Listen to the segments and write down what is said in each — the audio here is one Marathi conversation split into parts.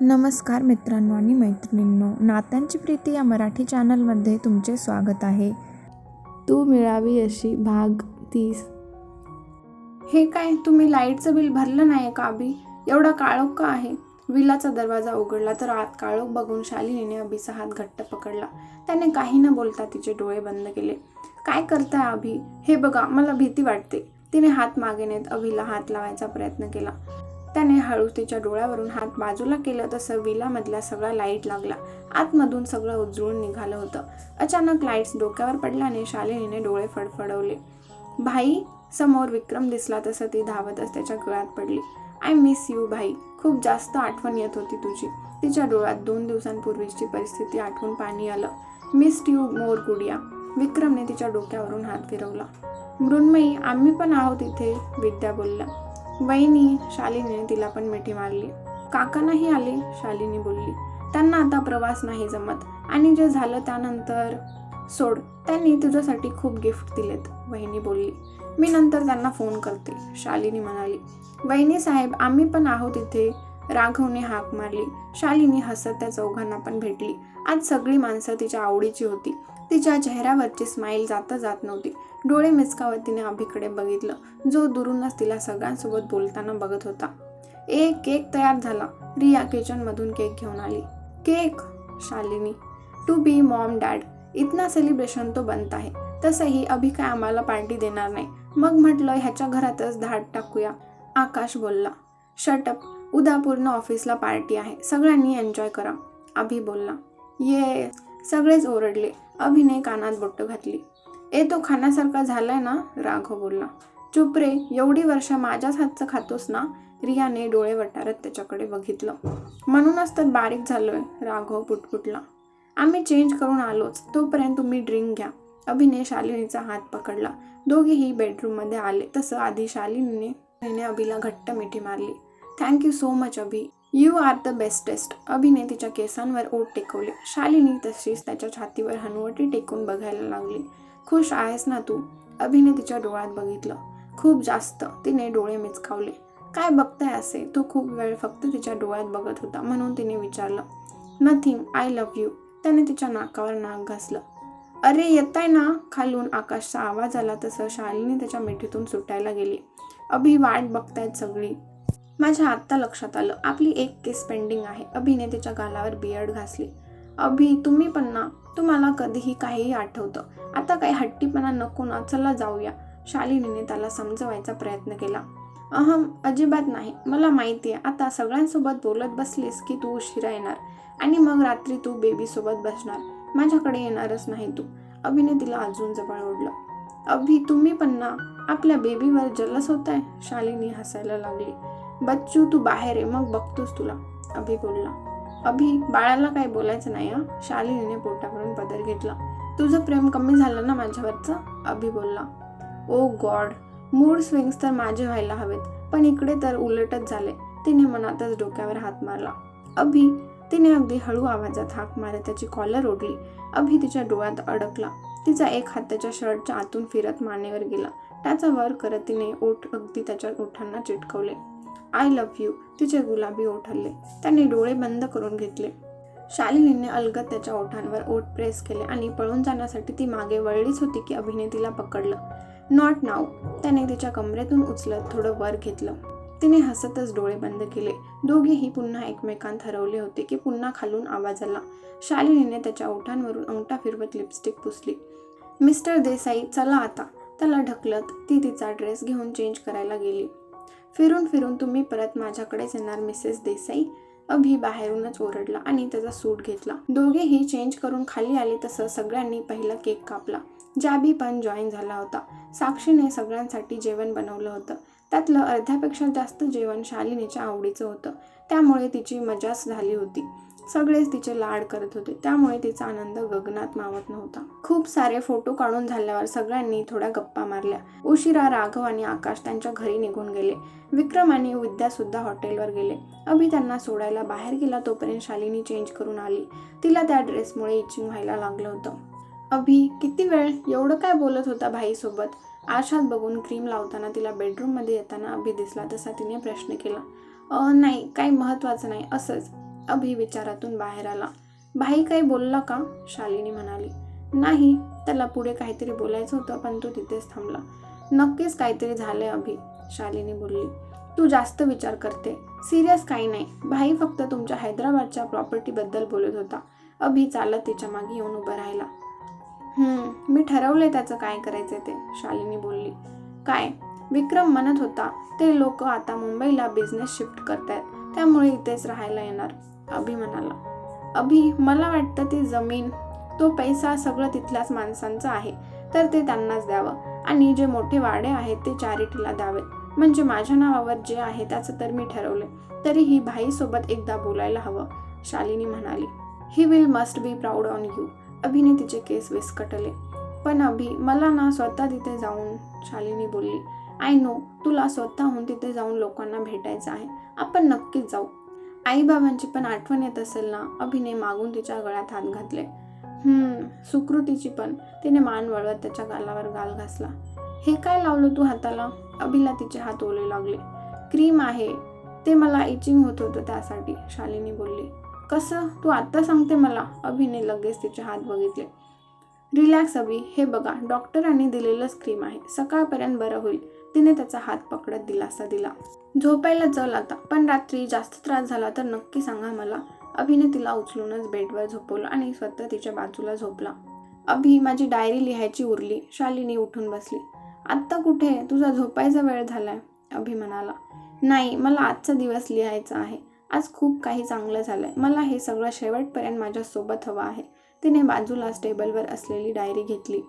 नमस्कार मित्रांनो आणि मैत्रिणींनो नात्यांची प्रीती या मराठी चॅनलमध्ये तुमचे स्वागत आहे. तू मिळावी अशी भाग तीस. हे काय तुम्ही लाईटचं बिल भरलं नाही का अभि? एवढा काळोख का आहे? विलाचा दरवाजा उघडला तर आत काळोख बघून शालिनीने अभिचा हात घट्ट पकडला. त्याने काही न बोलता तिचे डोळे बंद केले. काय करताय अभि? हे बघा मला भीती वाटते. तिने हात मागे नेत अभिला हात लावायचा प्रयत्न केला. त्याने हळू तिच्या डोळ्यावरून हात बाजूला केलं तसं विलामधला सगळा लाइट लागला. आतमधून सगळं उजळून निघालं होतं. अचानक लाईट्स डोक्यावर पडल्याने शालिनीने डोळे फडफडवले. भाई समोर विक्रम दिसला तसं ती धावतच त्याच्या गळ्यात पडली. आय मिस यू भाई. खूप जास्त आठवण येत होती तुझी. तिच्या डोळ्यात दोन दिवसांपूर्वीची परिस्थिती आठवून पाणी आलं. Missed you more Gudiya. विक्रमने तिच्या डोक्यावरून हात फिरवला. मृण्मयी आम्ही पण आहोत इथे विद्या बोलल्या. वहिनी शालिनीने तिला पण मिठी मारली. काका नाही आले शालिनी बोलली. त्यांना आता प्रवास नाही जमत. आणि जे झालं त्यानंतर सोड त्यांनी तुझ्यासाठी खूप गिफ्ट दिलेत वहिनी बोलली. मी नंतर त्यांना फोन करते शालिनी म्हणाली. वहिनी साहेब आम्ही पण आहोत इथे. राघवने हाक मारली. शालिनी हसत त्या चौघांना पण भेटली. आज सगळी माणसं तिच्या आवडीची होती. तिच्या चेहऱ्यावरची स्माईल जाता जात नव्हती. डोळे मिचकावत तिने अभिकडे बघितलं. जो दुरूनच तिला सगळ्यांसोबत बोलताना बघत होता. एक केक तयार झाला. रिया किचनमधून केक घेऊन आली. Cake Shalini. To be mom dad इतना सेलिब्रेशन तो बनत आहे तसंही अभि काय आम्हाला पार्टी देणार नाही. मग म्हटलं ह्याच्या घरातच धाड टाकूया. आकाश बोलला. शटअप उद्या पूर्ण ऑफिसला पार्टी आहे. सगळ्यांनी एन्जॉय करा. अभि बोलला. ये सगळेच ओरडले. अभिने कानात बोट घातली. ए तो खाण्यासारखा झालाय ना? राघव बोलला. चुप रे एवढी वर्ष माझ्याच हातचं खातोस ना? रियाने डोळे वटारत त्याच्याकडे बघितलं. म्हणूनच तर बारीक झालोय राघव पुटपुटला. आम्ही चेंज करून आलोच. तोपर्यंत तुम्ही ड्रिंक घ्या. अभिने शालिनीचा हात पकडला. दोघेही बेडरूममध्ये आले. तसं आधी शालिनीने अभिला घट्ट मिठी मारली. Thank you so much Abhi. You are the bestest अभिने तिच्या केसांवर ओट टेकवले. शालिनी तशीच त्याच्या छातीवर हनुवटी टेकून बघायला लागली. खुश आहेस ना तू? अभिने तिच्या डोळ्यात बघितलं. खूप जास्त. तिने डोळे मिचकावले. काय बघताय असे? तो खूप वेळ फक्त तिच्या डोळ्यात बघत होता म्हणून तिने विचारलं. नथिंग आय लव्ह यू त्याने तिच्या नाकावर नाक घासलं. अरे येताय ना? खालून आकाशचा आवाज आला तसं शालिनी त्याच्या मिठीतून सुटायला गेली. अभि वाट बघतायत सगळी. माझ्या आत्ता लक्षात आलं. आपली एक केस पेंडिंग आहे. अभिने तिच्या गालावर बियर्ड घासली. अभि तुम्ही पण ना तुम्हाला कधीही काहीही आठवतं. आता काही हट्टीपणा नको ना चला जाऊया. शालिनीने त्याला समजवायचा प्रयत्न केला. अहम अजिबात नाही. मला माहिती आहे आता सगळ्यांसोबत बोलत बसलीस की तू उशिरा येणार. आणि मग रात्री तू बेबीसोबत बसणार. माझ्याकडे येणारच नाही तू. अभिने तिला अजून जवळ ओढलं. अभि तुम्ही पण ना आपल्या बेबीवर जलस होत आहे शालिनी हसायला लागली. बच्चू तू बाहेर आहे मग बघतोस तुला. अभि बोलला. अभि बाळाला काही बोलायचं नाही हा. शालिनीने पोटावरून पदर घेतला. तुझं प्रेम कमी झालं ना माझ्यावरचं? अभि बोलला. ओ गॉड मूड स्विंग्स तर माझे व्हायला हवेत पण इकडे तर उलटच झाले. तिने मनातच डोक्यावर हात मारला. अभि तिने अगदी हळू आवाजात हाक मारत त्याची कॉलर ओढली. अभि तिच्या डोळ्यात अडकला. तिचा एक हात त्याच्या शर्टच्या आतून फिरत मानेवर गेला. त्याचा वर करत तिने ओठ अगदी त्याच्या ओठांना चिटकवले. आय लव्ह यू तिचे गुलाबी ओठ त्यांनी त्याने डोळे बंद करून घेतले. शालिनीने अलगत त्याच्या ओठांवर ओठ प्रेस केले आणि पळून जाण्यासाठी ती मागे वळलीच होती की अभिनेतीला पकडलं. नॉट नाव त्याने तिच्या कमरेतून उचलत थोडं वर घेतलं. तिने हसतच डोळे बंद केले. दोघेही पुन्हा एकमेकांत हरवले होते की पुन्हा खालून आवाज आला. शालिनीने त्याच्या ओठांवरून अंगठा फिरवत लिपस्टिक पुसली. मिस्टर देसाई चला आता. त्याला ढकलत ती तिचा ड्रेस घेऊन चेंज करायला गेली. फिरून फिरून तुम्ही परत माझ्याकडेच येणार मिसेस देसाई. अभि बाहेरूनच ओरडला आणि त्याचा सूट घेतला. दोघेही चेंज करून खाली आले तसं सगळ्यांनी पहिला केक कापला. जाबी पण जॉईन झाला होता. साक्षीने सगळ्यांसाठी जेवण बनवलं होतं. त्यातलं अर्ध्यापेक्षा जास्त जेवण शालिनीच्या आवडीचं होतं. त्यामुळे तिची मजाच झाली होती. सगळेच तिचे लाड करत होते. त्यामुळे तिचा आनंद गगनात मावत नव्हता. खूप सारे फोटो काढून झाल्यावर सगळ्यांनी थोड्या गप्पा मारल्या. उशिरा राघव आणि आकाश त्यांच्या घरी निघून गेले. विक्रम आणि विद्या सुद्धा हॉटेलवर गेले. अभि त्यांना सोडायला बाहेर गेला तोपर्यंत शालिनी चेंज करून आली. तिला त्या ड्रेसमुळे इचिंग व्हायला लागलं होतं. अभि किती वेळ? एवढं काय बोलत होता भाईसोबत? आशात बघून क्रीम लावताना तिला बेडरूममध्ये येताना अभि दिसला तसा तिने प्रश्न केला. नाही काही महत्त्वाचं नाही असंच. अभि विचारातून बाहेर आला. भाई काही बोलला का? शालिनी म्हणाली. नाही त्याला पुढे काहीतरी बोलायचं होतं पण तो तिथेच थांबला. नक्कीच काहीतरी झालंय अभि शालिनी बोलली. तू जास्त विचार करते. सिरियस काही नाही. भाई फक्त तुमच्या हैदराबादच्या प्रॉपर्टीबद्दल बोलत होता. अभि चालत तिच्यामागे येऊन उभं राहिला. हम्म मी ठरवलंय त्याचं काय करायचं ते शालिनी बोलली. काय? विक्रम म्हणत होता ते लोक आता मुंबईला बिझनेस शिफ्ट करतायत. त्यामुळे इथेच राहायला येणार. अभि म्हणाला अभि मला वाटतं ती जमीन तो पैसा सगळं तिथल्याच माणसांचा आहे तर ते त्यांनाच द्यावं. आणि जे मोठे वाडे आहेत ते चॅरिटीला द्यावेत. म्हणजे माझ्या नावावर जे आहे त्याचं तर मी ठरवले तरीही भाईसोबत एकदा बोलायला हवं शालिनी म्हणाली. He will must be proud on you अभिने तिचे केस विस्कटले. पण अभि मला ना स्वतः तिथे जाऊन शालिनी बोलली आय नो तुला स्वतःहून तिथे जाऊन लोकांना भेटायचं आहे. आपण नक्कीच जाऊ. आईबाबांची पण आठवण येत असेल ना? अभिने मागून तिच्या गळ्यात हात घातले. हम्म सुकृतीची पण. तिने मान वळवत त्याच्या गालावर गाल घासला. हे काय लावलं तू हाताला? अभिला तिचे हात ओले लागले. क्रीम आहे. ते मला इचिंग होत होतं त्यासाठी शालिनी बोलली. कसं? तू आत्ता सांगते मला? अभिने लगेच तिचे हात बघितले. रिलॅक्स अभि. हे बघा डॉक्टरांनी दिलेलंच क्रीम आहे. सकाळपर्यंत बरं होईल. तिने त्याचा हात पकडत दिलासा दिला. झोपायला चल आता पण रात्री जास्त त्रास झाला तर नक्की सांगा मला. अभिने तिला उचलूनच बेडवर झोपवलं आणि स्वतः तिच्या बाजूला झोपला. अभि माझी डायरी लिहायची उरली. शालिनी उठून बसली. आत्ता कुठे? तुझा झोपायचा वेळ झालाय अभि म्हणाला. नाही मला आजचा दिवस लिहायचा आहे. आज खूप काही चांगलं झालंय. मला हे सगळं शेवटपर्यंत माझ्यासोबत हवं आहे. तिने बाजूलाच टेबलवर असलेली डायरी घेतली.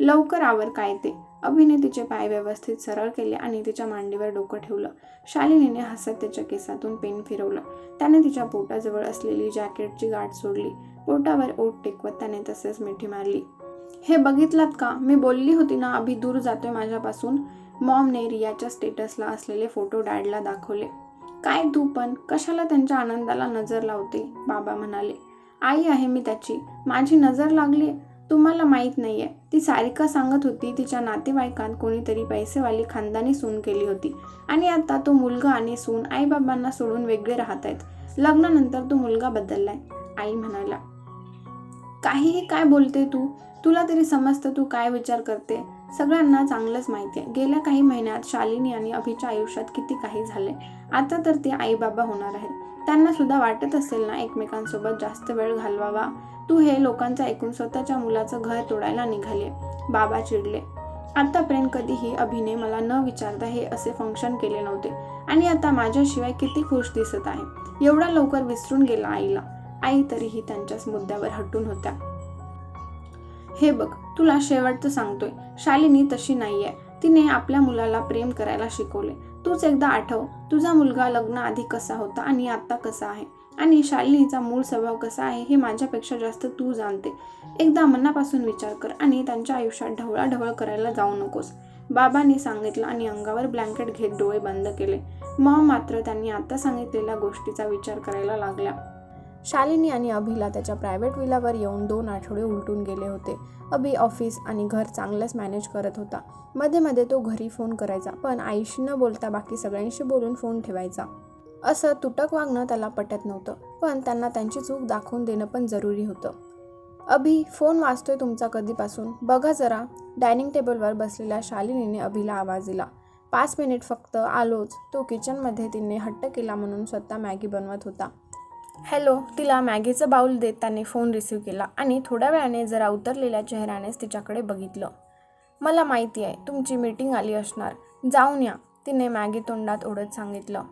लवकर आवर काय ते अभिने तिचे पाय व्यवस्थित सरळ केले आणि तिच्या मांडीवर डोकं ठेवलं. शालिनीने हसत त्याच्या केसातून पेन फिरवलं. त्याने तिच्या पोटाजवळ असलेली जॅकेटची गाठ सोडली. पोटावर ओट टेकवत त्याने तसेच मिठी मारली. हे बघितलात का? मी बोलली होती ना अभि दूर जातोय माझ्यापासून. मॉमने रियाच्या स्टेटसला असलेले फोटो डॅडला दाखवले. काय तू पण? कशाला त्यांच्या आनंदाला नजर लावते? बाबा म्हणाले. आई आहे मी त्याची. माझी नजर लागली तुम्हाला माहीत नाहीये. ती सारिका सांगत होती तिच्या नातेवाईकांत कोणीतरी पैसेवाली खानदानी सून केली होती आणि आता तो मुलगा आणि सून आईबाबांना सोडून वेगळे राहत आहेत लग्नानंतर तो मुलगा बदललाय आई म्हणाला काहीही काय बोलते तू? तुला तरी समजतं तू काय विचार करते? सगळ्यांना चांगलंच माहिती आहे गेल्या काही महिन्यात शालिनी आणि अभिच्या आयुष्यात किती काही झाले आता तर ते आईबाबा होणार आहेत. त्यांना सुद्धा वाटत असेल ना एकमेकांसोबत जास्त वेळ घालवावा. तू हे लोकांचं ऐकून स्वतःच्या मुलाचं घर तोडायला निघाले. बाबा चिडले. आतापर्यंत कधीही अभिने मला न विचारता हे असे फंक्शन केले नव्हते. आणि आता माझ्याशिवाय किती खुश दिसत आहे. एवढा लवकर विसरून गेला आईला. आई तरीही त्यांच्याच मुद्द्यावर हटून होत्या. हे बघ तुला शेवटचं सांगतोय. शालिनी तशी नाहीये. तिने आपल्या मुलाला प्रेम करायला शिकवले. तूच एकदा आठव तुझा मुलगा लग्न आधी कसा होता आणि आत्ता कसा आहे? आणि शालिनीचा मूळ स्वभाव कसा आहे हे माझ्यापेक्षा जास्त तू जाणते. एकदा मनापासून विचार कर आणि त्यांच्या आयुष्यात ढवळाढवळ करायला जाऊ नकोस. बाबांनी सांगितलं आणि अंगावर ब्लँकेट घेत डोळे बंद केले. मग मात्र त्यांनी आता सांगितलेल्या गोष्टीचा विचार करायला लागल्या. शालिनी आणि अभिला त्याच्या प्रायव्हेट विलावर येऊन दोन आठवडे उलटून गेले होते. अभि ऑफिस आणि घर चांगलंच मॅनेज करत होता. मध्ये मध्ये तो घरी फोन करायचा पण आईशी न बोलता बाकी सगळ्यांशी बोलून फोन ठेवायचा. असं तुटक वागणं त्याला पटत नव्हतं पण त्यांना त्यांची चूक दाखवून देणं पण जरुरी होतं. अभि फोन वाचतोय तुमचा कधीपासून? बघा जरा. डायनिंग टेबलवर बसलेल्या शालिनीने अभिला आवाज दिला. पाच मिनिट फक्त आलोच. तो किचनमध्ये तिने हट्ट केला म्हणून स्वतः मॅगी बनवत होता. हॅलो तिला मॅगीचं बाऊल देत त्याने फोन रिसीव्ह केला आणि थोड्या वेळाने जरा उतरलेल्या चेहऱ्यानेच तिच्याकडे बघितलं. मला माहिती आहे तुमची मीटिंग आली असणार. जाऊन या तिने मॅगी तोंडात ओढत सांगितलं.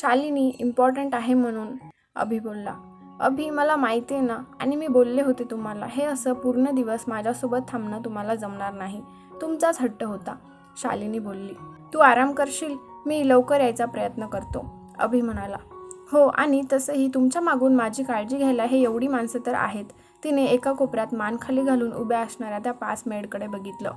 शालिनी इम्पॉर्टंट आहे म्हणून अभि बोलला. अभि मला माहिती आहे ना आणि मी बोलले होते तुम्हाला हे असं पूर्ण दिवस माझ्यासोबत थांबणं तुम्हाला जमणार नाही. तुमचाच हट्ट होता शालिनी बोलली. तू आराम करशील? मी लवकर यायचा प्रयत्न करतो अभि म्हणाला. हो आणि तसंही तुमच्या मागून माझी काळजी घ्यायला हे एवढी माणसं तर आहेत. तिने एका कोपऱ्यात मान खाली घालून उभ्या असणाऱ्या त्या पाच मेडकडे बघितलं.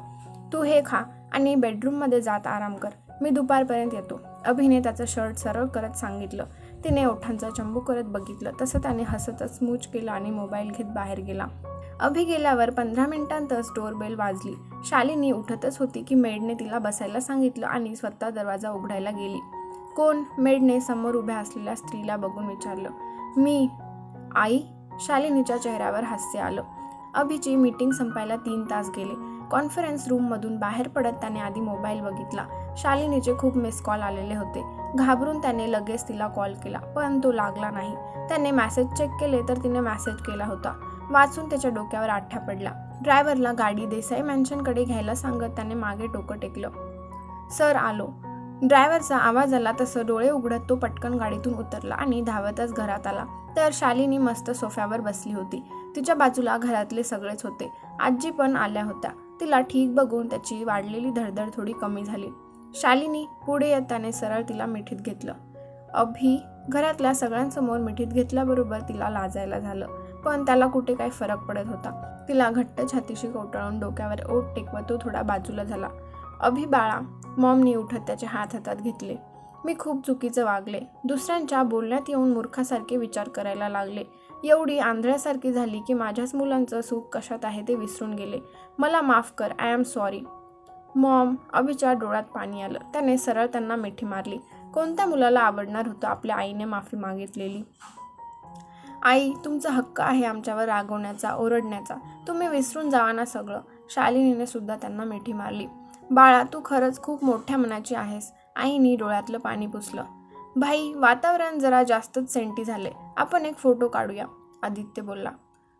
तू हे खा आणि बेडरूममध्ये जात आराम कर. मी दुपारपर्यंत येतो. अभिने त्याचं शर्ट सरळ करत सांगितलं. तिने ओठांचा चंबू करत बघितलं. तसं त्याने हसतच मूच केलं आणि मोबाईल घेत बाहेर गेला. अभि गेल्यावर पंधरा मिनिटांतच डोरबेल वाजली. शालिनी उठतच होती की मेडने तिला बसायला सांगितलं आणि स्वतः दरवाजा उघडायला गेली. कोण मेडने समोर उभ्या असलेल्या स्त्रीला बघून विचारलं मी आई? शालिनीच्या चेहऱ्यावर हास्य आलं. अभिची मीटिंग संपायला तीन तास गेले. कॉन्फरन्स रूममधून बाहेर पडत त्याने आधी मोबाईल बघितला. शालिनीचे खूप मिस कॉल आलेले होते. घाबरून त्याने लगेच तिला कॉल केला पण तो लागला नाही. त्याने मॅसेज चेक केले तर तिने मॅसेज केला होता. वाचून त्याच्या डोक्यावर आठ्या पडला. ड्रायव्हरला गाडी देसाई मॅन्शनकडे घ्यायला सांगत त्याने मागे टोकं टेकलं. सर आलो. ड्रायव्हरचा आवाज आला तसं डोळे उघडत तो पटकन गाडीतून उतरला आणि धावतच घरात आला. तर शालिनी मस्त सोफ्यावर बसली होती. तिच्या बाजूला घरातले सगळेच होते. आजी पण आल्या होत्या. तिला ठीक बघून त्याची वाढलेली धडधड थोडी कमी झाली. शालिनी पुढे येताने सरळ तिला मिठीत घेतलं. अभि घरातल्या सगळ्यांसमोर मिठीत घेतल्याबरोबर तिला लाजायला झालं. पण त्याला कुठे काही फरक पडत होता. तिला घट्ट छातीशी कोटाळून डोक्यावर ओठ टेकवत तो थोडा बाजूला झाला. अभि बाळा मॉमनी उठत त्याचे हात हातात घेतले. मी खूप चुकीचं वागले. दुसऱ्यांच्या बोलण्यात येऊन मूर्खासारखे विचार करायला लागले. एवढी आंधळ्यासारखी झाली की माझ्याच मुलांचं सुख कशात आहे ते विसरून गेले. मला माफ कर आय एम सॉरी मॉम अभिच्या डोळ्यात पाणी आलं. त्याने सरळ त्यांना मिठी मारली. कोणत्या मुलाला आवडणार होतं आपल्या आईने माफी मागितलेली? आई तुमचा हक्क आहे आमच्यावर रागवण्याचा ओरडण्याचा. तुम्ही विसरून जावा ना सगळं. शालिनीने सुद्धा त्यांना मिठी मारली. बाळा तू खरंच खूप मोठ्या मनाची आहेस. आईनी डोळ्यातलं पाणी पुसलं. भाई वातावरण जरा जास्तच सेंटी झाले आपण एक फोटो काढूया आदित्य बोलला.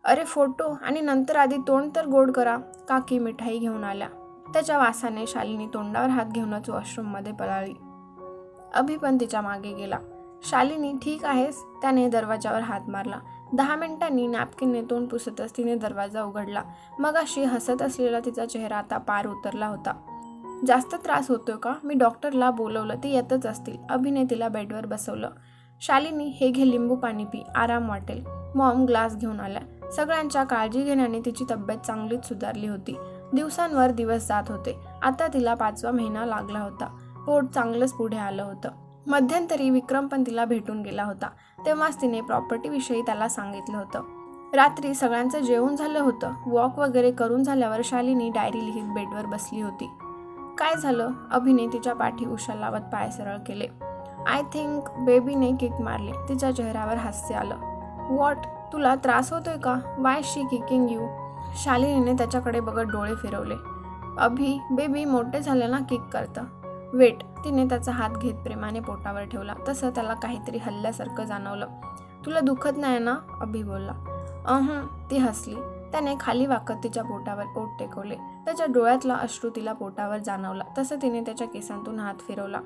अरे फोटो आणि नंतर आधी तोंड तर गोड करा काकी मिठाई घेऊन आल्या. त्याच्या वासाने शालिनी तोंडावर हात घेऊनच वॉशरूममध्ये पळाली. अभि पण तिच्यामागे गेला. शालिनी ठीक आहेस? त्याने दरवाजावर हात मारला. दहा मिनिटांनी नॅपकिनने तोंड पुसतच तिने दरवाजा उघडला. मग अशी हसत असलेला तिचा चेहरा आता पार उतरला होता. जास्त त्रास होतोय का? मी डॉक्टरला बोलवलं ते येतच असतील. अभिनेतीला बेडवर बसवलं. शालिनी हे घे लिंबू पाणी पी. आराम वाटेल. मॉम ग्लास घेऊन आल्या. सगळ्यांच्या काळजी घेण्याने तिची तब्येत चांगलीच सुधारली होती. दिवसांवर दिवस जात होते. आता तिला पाचवा महिना लागला होता. पोट चांगलंच पुढे आलं होतं. मध्यंतरी विक्रम पण तिला भेटून गेला होता. तेव्हाच तिने प्रॉपर्टीविषयी त्याला सांगितलं होतं. रात्री सगळ्यांचं जेवण झालं होतं. वॉक वगैरे करून झाल्यावर शालिनी डायरी लिहित बेडवर बसली होती. काय झालं? अभिने तिच्या पाठी उशा लावत पाय सरळ केले. आय थिंक बेबीने किक मारली. तिच्या चेहऱ्यावर हास्य आलं. वॉट तुला त्रास होतोय का? वाय शी किकिंग यू शालिनीने त्याच्याकडे बघत डोळे फिरवले. अभि बेबी मोठे झाले ना किक करतं. वेट तिने त्याचा हात घेत प्रेमाने पोटावर ठेवला. तसं त्याला काहीतरी हल्ल्यासारखं जाणवलं. तुला दुखत नाही ना? अभि बोलला. अहं. ती हसली. त्याने खाली वाकत तिच्या पोटावर पोट टेकवले. त्याच्या डोळ्यातला अश्रू तिला पोटावर जाणवला. तसं तिने त्याच्या केसांतून हात फिरवला.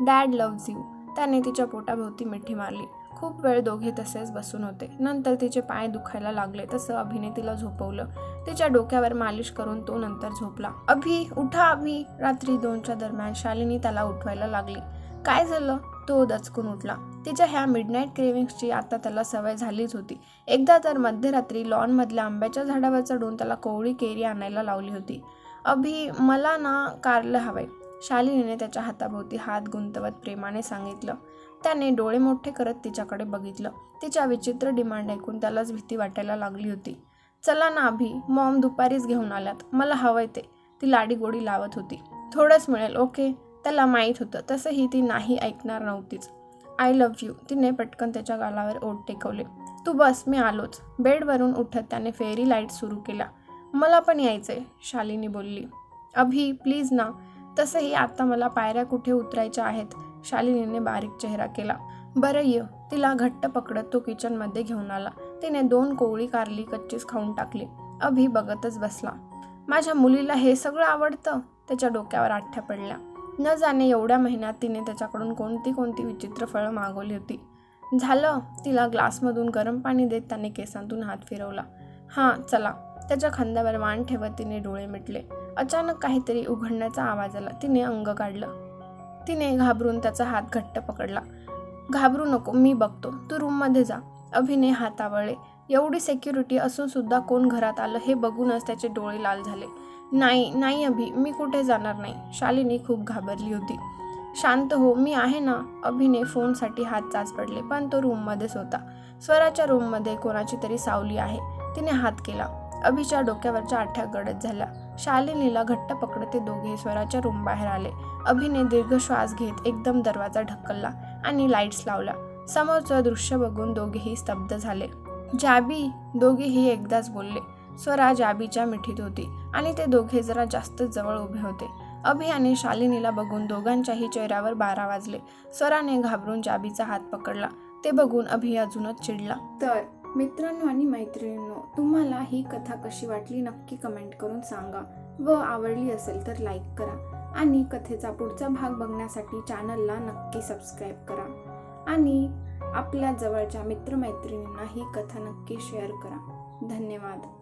डॅड लव्ज यू त्याने तिच्या पोटाभोवती मिठी मारली. खूप वेळ दोघे तसेच बसून होते. नंतर तिचे पाय दुखायला लागले. तसं अभिने तिला झोपवलं. तिच्या डोक्यावर मालिश करून तो नंतर झोपला. अभि उठा अभि. रात्री दोनच्या दरम्यान शालिनी त्याला उठवायला लागली. काय झालं? तो दचकून उठला. तिच्या ह्या मिडनाईट क्रेविंग्सची आता त्याला सवय झालीच होती. एकदा तर मध्यरात्री लॉनमधल्या आंब्याच्या झाडावर चढून त्याला कोवळी केरी आणायला लावली होती. अभि मला ना कारलं हवंय. शालिनीने त्याच्या हाताभोवती हात गुंतवत प्रेमाने सांगितलं. त्याने डोळे मोठे करत तिच्याकडे बघितलं. तिच्या विचित्र डिमांड ऐकून त्यालाच भीती वाटायला लागली होती. चला ना अभि मॉम दुपारीच घेऊन आल्यात. मला हवंय ते. ती लाडी गोडी लावत होती. थोडंच मिळेल ओके. त्याला माहीत होतं. तसंही ती नाही ऐकणार नव्हतीच. I love you. तिने पटकन त्याच्या गालावर ओट टेकवले. तू बस मी आलोच. बेडवरून उठत त्याने फेरी लाइट सुरू केला. मला पण यायचंय शालिनी बोलली. अभि प्लीज ना. तसंही आता मला पायऱ्या कुठे उतरायच्या आहेत? शालिनीने बारीक चेहरा केला. बरं ये. तिला घट्ट पकडत तो किचनमध्ये घेऊन आला. तिने दोन कोवळी कारली कच्चीच खाऊन टाकली. अभि बघतच बसला. माझ्या मुलीला हे सगळं आवडतं? त्याच्या डोक्यावर आठ्या पडल्या. न जाणे एवढ्या महिन्यात तिने त्याच्याकडून कोणती कोणती विचित्र फळं मागवली होती. झालं तिला ग्लासमधून गरम पाणी देत त्याने केसांतून हात फिरवला. हां चला. त्याच्या खांद्यावर मान ठेवत तिने डोळे मिटले. अचानक काहीतरी उघडण्याचा आवाज आला. तिने अंग काढलं. तिने घाबरून त्याचा हात घट्ट पकडला. घाबरू नको मी बघतो. तू रूममध्ये जा. अभिने हातावळे. एवढी सेक्युरिटी असून सुद्धा कोण घरात आलं हे बघूनच त्याचे डोळे लाल झाले. नाही नाही अभि मी कुठे जाणार नाही. शालिनी खूप घाबरली होती. शांत हो मी आहे ना? अभिने फोनसाठी हात चाच पडले पण तो रूममध्येच होता. स्वराच्या रूममध्ये कोणाची तरी सावली आहे. तिने हात केला. अभिच्या डोक्यावरच्या आठ्या गडद झाल्या. शालिनीला घट्ट पकडत ते दोघे स्वराच्या रूम बाहेर आले. अभिने दीर्घ श्वास घेत एकदम दरवाजा ढकलला आणि लाईट्स लावल्या. समोरचं दृश्य बघून दोघेही स्तब्ध झाले. जाबी दोघेही एकदाच बोलले. स्वरा जाबीच्या मिठीत होती. आणि ते दोघे जरा जास्त जवळ उभे होते. अभि आणि शालिनीला बघून दोघांच्याही चेहऱ्यावर बारा वाजले. स्वराने घाबरून जाबीचा हात पकडला. ते बघून अभि अजूनच चिडला. तर मित्रांनो आणि मैत्रिणींनो तुम्हाला ही कथा कशी वाटली नक्की कमेंट करून सांगा. व आवडली असेल तर लाईक करा. आणि कथेचा पुढचा भाग बघण्यासाठी चॅनलला नक्की सबस्क्राईब करा. आणि आपल्या जवळच्या मित्रमैत्रिणींना ही कथा नक्की शेअर करा. धन्यवाद.